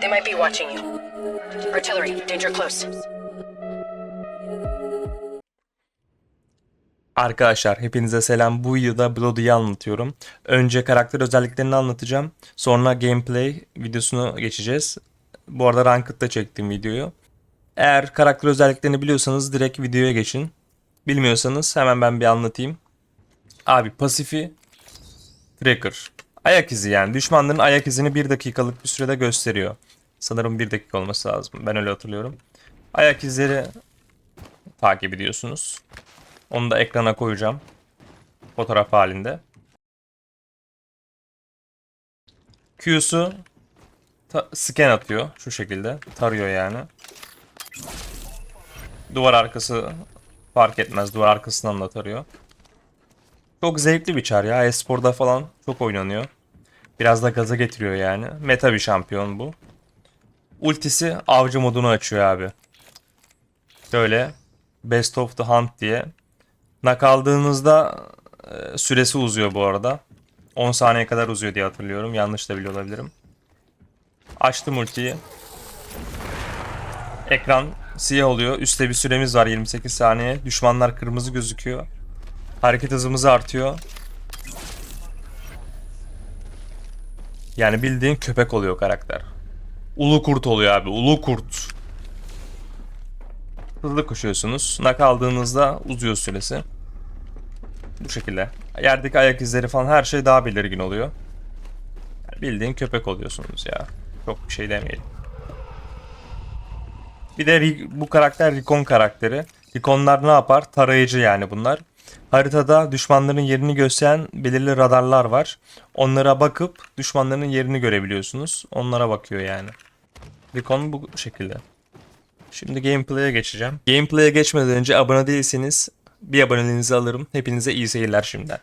They might be watching you. Artillery, danger close. Arkadaşlar hepinize selam. Bu videoda Bloody'yi anlatıyorum. Önce karakter özelliklerini anlatacağım. Sonra gameplay videosunu geçeceğiz. Bu arada Ranked'da çektim videoyu. Eğer karakter özelliklerini biliyorsanız direkt videoya geçin. Bilmiyorsanız hemen ben bir anlatayım. Abi pasifi tracker. Ayak izi yani. Düşmanların ayak izini bir dakikalık bir sürede gösteriyor. Sanırım bir dakika olması lazım. Ben öyle hatırlıyorum. Ayak izleri takip ediyorsunuz. Onu da ekrana koyacağım. Fotoğraf halinde. Q'su scan atıyor şu şekilde. Tarıyor yani. Duvar arkası fark etmez. Duvar arkasından da tarıyor. Çok zevkli bir çar ya. Espor'da falan çok oynanıyor. Biraz da gaza getiriyor yani. Meta bir şampiyon bu. Ultisi avcı modunu açıyor abi. Böyle Best of the Hunt diye. Nak aldığınızda e, süresi uzuyor bu arada. 10 saniye kadar uzuyor diye hatırlıyorum. Yanlış da biliyor olabilirim. Açtım ultiyi. Ekran siyah oluyor. Üstte bir süremiz var 28 saniye. Düşmanlar kırmızı gözüküyor. Hareket hızımız artıyor. Yani bildiğin köpek oluyor karakter. Ulu kurt oluyor abi. Ulu kurt. Hızlı koşuyorsunuz. Nak aldığınızda uzuyor süresi. Bu şekilde. Yerdeki ayak izleri falan her şey daha belirgin oluyor. Yani bildiğin köpek oluyorsunuz ya. Çok bir şey demeyelim. Bir de bu karakter Recon karakteri. Reconlar ne yapar? Tarayıcı yani bunlar. Haritada düşmanların yerini gösteren belirli radarlar var. Onlara bakıp düşmanların yerini görebiliyorsunuz. Onlara bakıyor yani. Recon bu şekilde. Şimdi gameplay'e geçeceğim. Gameplay'e geçmeden önce abone değilseniz bir aboneliğinizi alırım. Hepinize iyi seyirler şimdiden.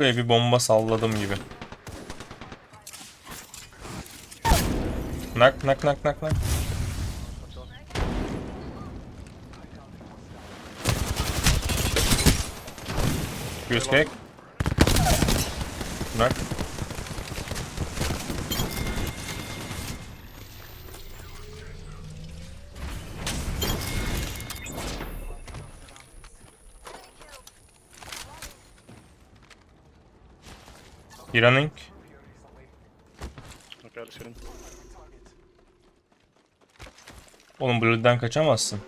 Böyle bir bomba salladım gibi. Nak nak nak nak nak. Göz kek. Nak. Running. Okay, let's hit him. Oğlum Blood'den kaçamazsın.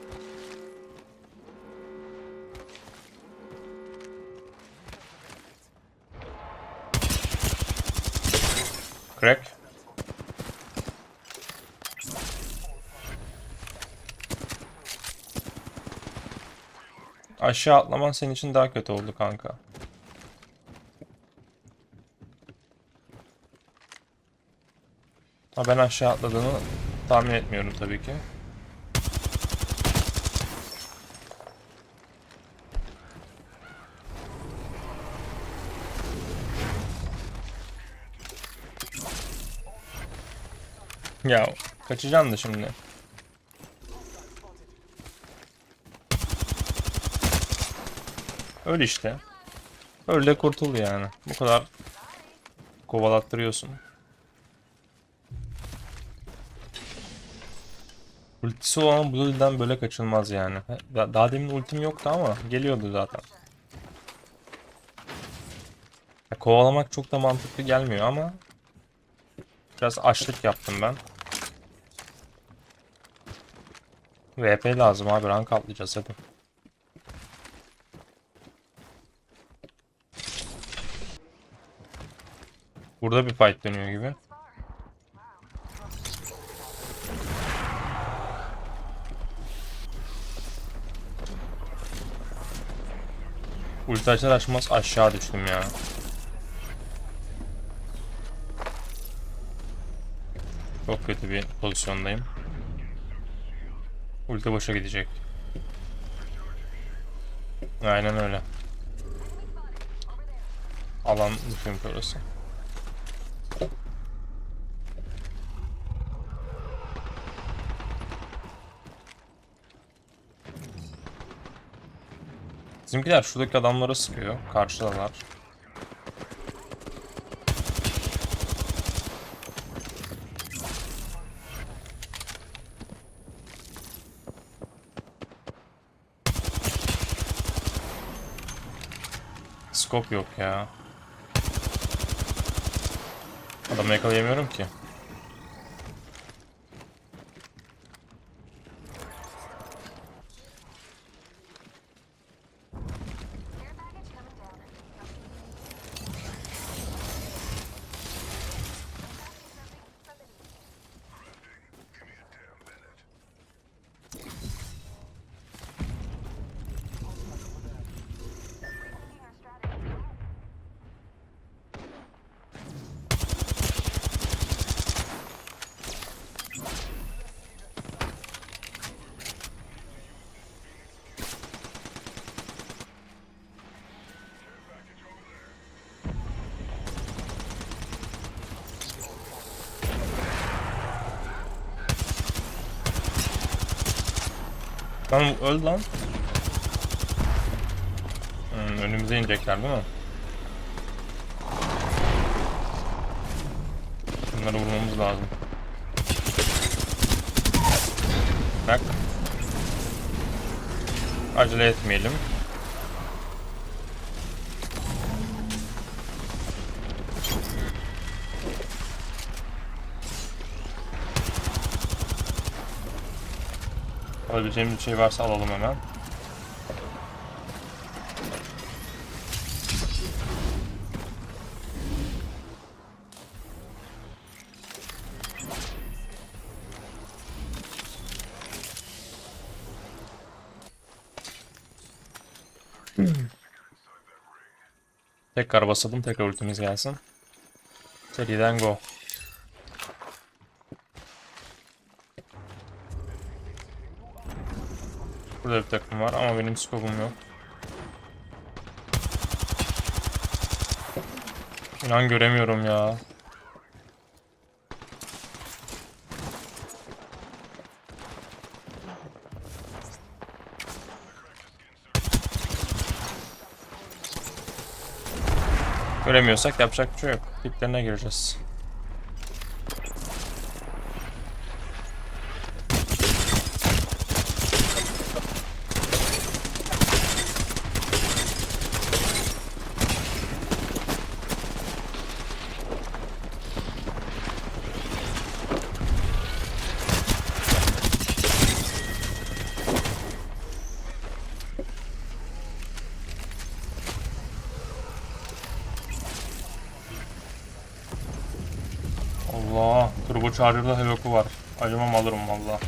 Crack. Aşağı atlaman senin için daha kötü oldu kanka. Ha ben aşağı atladığını tahmin etmiyorum tabii ki. Ya kaçacaksın da şimdi. Öyle işte. Öyle de kurtul yani. Bu kadar kovalattırıyorsun. Ultisi olan Blue'den böyle kaçılmaz yani. Da- Daha demin ultim yoktu ama geliyordu zaten. Ya, kovalamak çok da mantıklı gelmiyor ama biraz açlık yaptım ben. VP lazım abi rank atlayacağız hadi. Burada bir fight dönüyor gibi. Ulti açar açmaz aşağı düştüm ya. Çok kötü bir pozisyondayım. Ulti boşa gidecek. Aynen öyle. Alan çünkü orası. Bizimkiler şuradaki adamlara sıkıyor. Karşıdalar. Scope yok ya. Adamı yakalayamıyorum ki. Lan öl lan. Hmm, önümüze inecekler değil mi? Bunları vurmamız lazım. Bak. Acele etmeyelim. Alabileceğimiz bir şey varsa alalım hemen. Tekrar basalım, tekrar ultimiz gelsin. Seriden go. Burada bir takım var ama benim skopum yok. İnan göremiyorum ya. Göremiyorsak yapacak bir şey yok. Diplerine gireceğiz. Allah, turbo charger'da heloku var. Acımam alırım valla.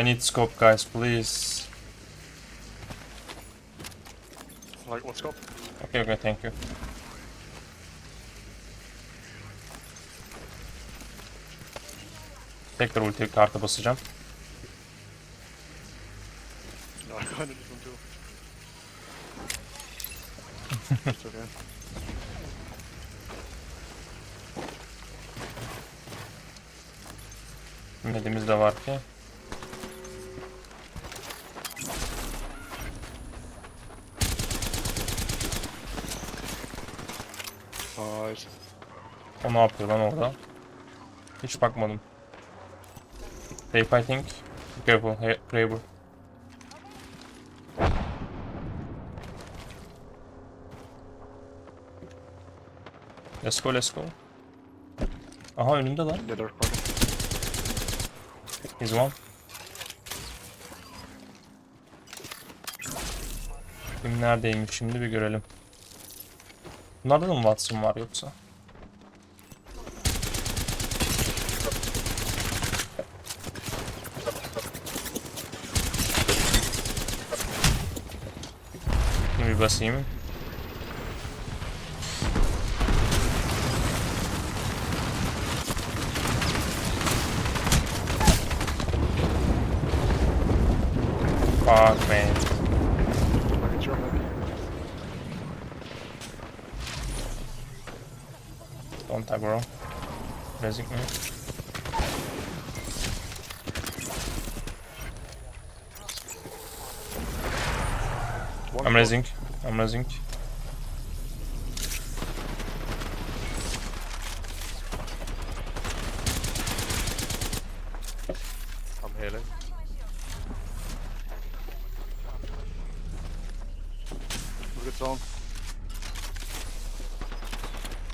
I need scope guys, please. Like, what's up? Okay, okay, thank you. Tekrar ulti kartı basacağım. No, I kinda need one too. it's okay. Medimiz de var ki. Nice. O ne yapıyor lan orada? Hiç bakmadım. Think. Be careful, hey, Kraber. Let's go, let's go. Aha önünde lan. He's one. Kim neredeymiş şimdi bir görelim. Bunlarda da mı Watson var yoksa? Bir basayım. Fuck man. Pantagruel. Basically. I'm resing. I'm.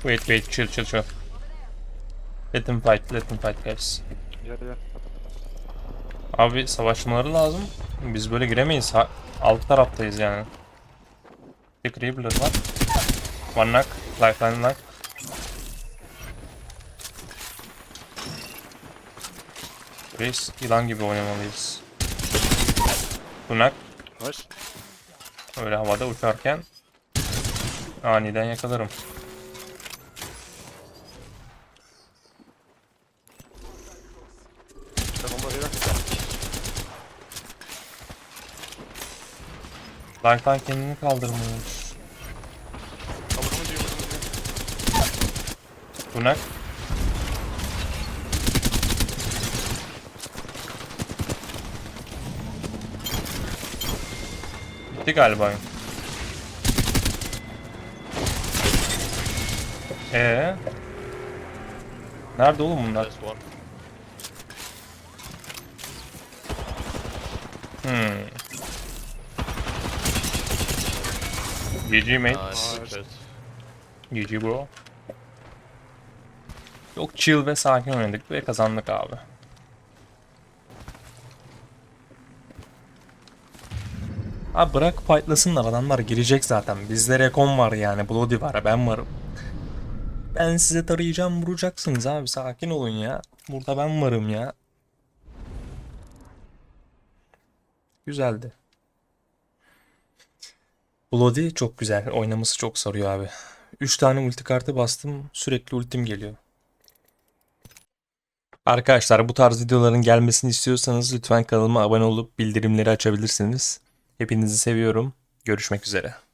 Wait wait chill chill chill. Let them fight let them fight guys. Yeah, yeah. Abi savaşmaları lazım. Biz böyle giremeyiz. Ha- alt taraftayız yani. Bir Creeper var. One knock. Lifeline knock. Reis yılan gibi oynamalıyız. Bu knock. Nice. Öyle havada uçarken aniden yakalarım. Got one more here. Lifeline kendini kaldırmış. Oh, we're coming to you, we're coming to you. Bu knock. Bitti galiba. Ee? Nerede oğlum bunlar? Hmm. GG mate. Nice. GG bro. Çok chill ve sakin oynadık ve kazandık abi. Abi bırak fightlasınlar adamlar girecek zaten. Bizde Recon var yani Bloody var ben varım. Ben size tarayacağım vuracaksınız abi sakin olun ya. Burada ben varım ya. Güzeldi. Bloody çok güzel. Oynaması çok sarıyor abi. 3 tane ulti kartı bastım. Sürekli ultim geliyor. Arkadaşlar bu tarz videoların gelmesini istiyorsanız lütfen kanalıma abone olup bildirimleri açabilirsiniz. Hepinizi seviyorum. Görüşmek üzere.